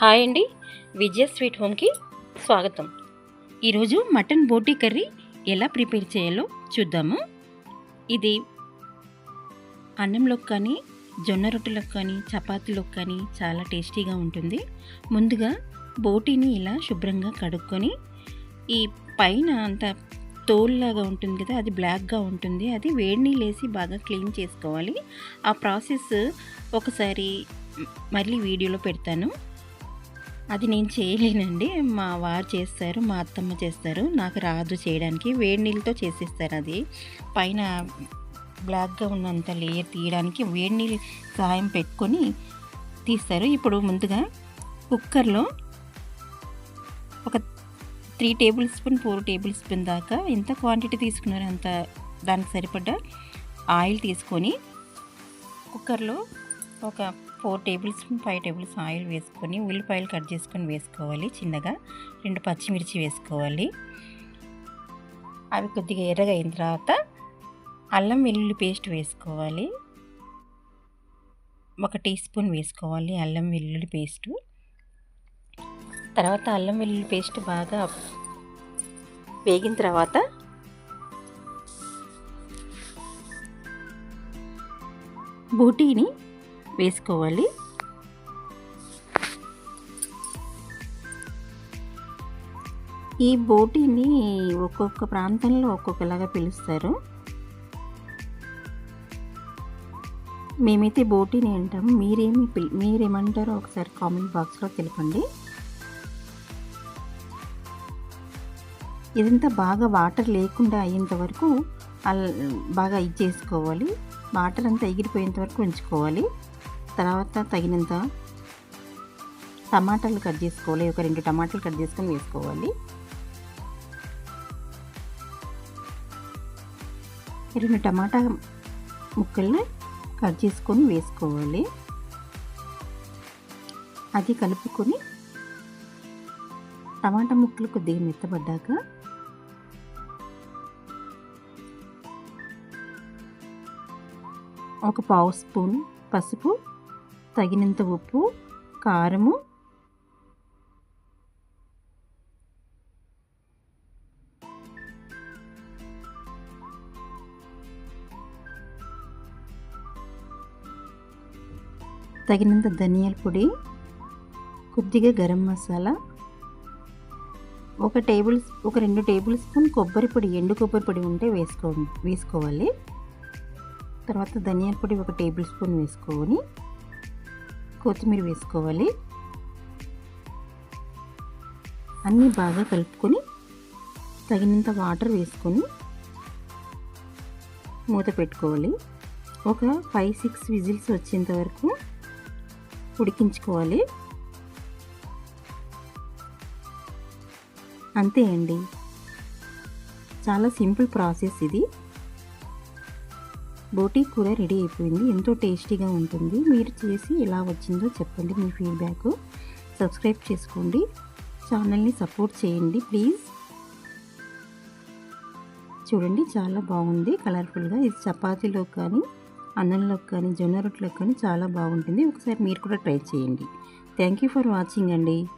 Hi అండి. విజయ sweet హోమ్కి స్వాగతం. ఈరోజు మటన్ బోటీ కర్రీ ఎలా ప్రిపేర్ చేయాలో చూద్దాము. ఇది అన్నంలోకి కానీ జొన్న రొట్టెలకు కానీ చపాతీలోకి కానీ చాలా టేస్టీగా ఉంటుంది. ముందుగా బోటీని ఇలా శుభ్రంగా కడుక్కొని ఈ పైన అంత తోలులాగా ఉంటుంది కదా అది బ్లాక్గా ఉంటుంది. అది వేడి నీళ్ళు వేసి బాగా క్లీన్ చేసుకోవాలి. ఆ ప్రాసెస్ ఒకసారి మళ్ళీ వీడియోలో పెడతాను. అది నేను చేయలేనండి. మా వారు చేస్తారు మా అత్తమ్మ చేస్తారు. నాకు రాదు చేయడానికి. వేడి నీళ్ళతో చేసేస్తారు అది. పైన బ్లాక్గా ఉన్నంత లేయర్ తీయడానికి వేడి నీళ్ళు సహాయం పెట్టుకొని తీస్తారు. ఇప్పుడు ముందుగా కుక్కర్లో ఒక three tablespoon four tablespoon దాకా ఎంత క్వాంటిటీ తీసుకున్నారో అంత దానికి సరిపడ్డ ఆయిల్ తీసుకొని కుక్కర్లో ఒక four tablespoon five tables oil వేసుకొని ఉల్లిపాయలు కట్ చేసుకొని వేసుకోవాలి చిన్నగా. రెండు పచ్చిమిర్చి వేసుకోవాలి. అవి కొద్దిగా ఎర్రగా అయిన తర్వాత అల్లం వెల్లుల్లి పేస్ట్ వేసుకోవాలి. ఒక టీ స్పూన్ వేసుకోవాలి అల్లం వెల్లుల్లి పేస్టు. తర్వాత అల్లం వెల్లుల్లి పేస్ట్ బాగా వేగిన తర్వాత బూటీని వేసుకోవాలి. ఈ బోటీని ఒక్కొక్క ప్రాంతంలో ఒక్కొక్కలాగా పిలుస్తారు. మేమైతే బోటీని అంటాము మీరేమి పిల్ మీరేమంటారో ఒకసారి కామెంట్ బాక్స్లో తెలపండి. ఇదంతా బాగా వాటర్ లేకుండా అయ్యేంత వరకు బాగా ఇది చేసుకోవాలి వాటర్ అంతా ఎగిరిపోయేంత వరకు ఉంచుకోవాలి. తర్వాత తగినంత టమాటాలు కట్ చేసుకోవాలి. ఒక రెండు టమాటాలు కట్ చేసుకొని వేసుకోవాలి. రెండు టమాటా ముక్కల్ని కట్ చేసుకొని వేసుకోవాలి. అది కలుపుకొని టమాటా ముక్కలు కొద్దిగా మెత్తబడ్డాక ఒక పావు స్పూన్ పసుపు తగినంత ఉప్పు కారము తగినంత ధనియాల పొడి కొద్దిగా గరం మసాలా ఒక టేబుల్ ఒక రెండు టేబుల్ స్పూన్ కొబ్బరి పొడి ఎండు కొబ్బరి పొడి ఉంటే వేసుకో వేసుకోవాలి. తర్వాత ధనియాల పొడి ఒక టేబుల్ స్పూన్ వేసుకొని కొత్తిమీర వేసుకోవాలి. అన్నీ బాగా కలుపుకొని తగినంత వాటర్ వేసుకొని మూత పెట్టుకోవాలి. ఒక ఫైవ్ సిక్స్ విజిల్స్ వచ్చేంత వరకు ఉడికించుకోవాలి. అంతే అండి. చాలా సింపుల్ ప్రాసెస్ ఇది. బోటీ కూర రెడీ అయిపోయింది. ఎంతో టేస్టీగా ఉంటుంది. మీరు చేసి ఎలా వచ్చిందో చెప్పండి మీ ఫీడ్బ్యాక్. సబ్స్క్రైబ్ చేసుకోండి. ఛానల్ని సపోర్ట్ చేయండి ప్లీజ్. చూడండి చాలా బాగుంది. కలర్ఫుల్గా ఇది చపాతీలో కానీ అన్నంలోకి కానీ జొన్న రొట్టెలకు కానీ చాలా బాగుంటుంది. ఒకసారి మీరు కూడా ట్రై చేయండి. థ్యాంక్ యూ ఫర్ వాచింగ్ అండి.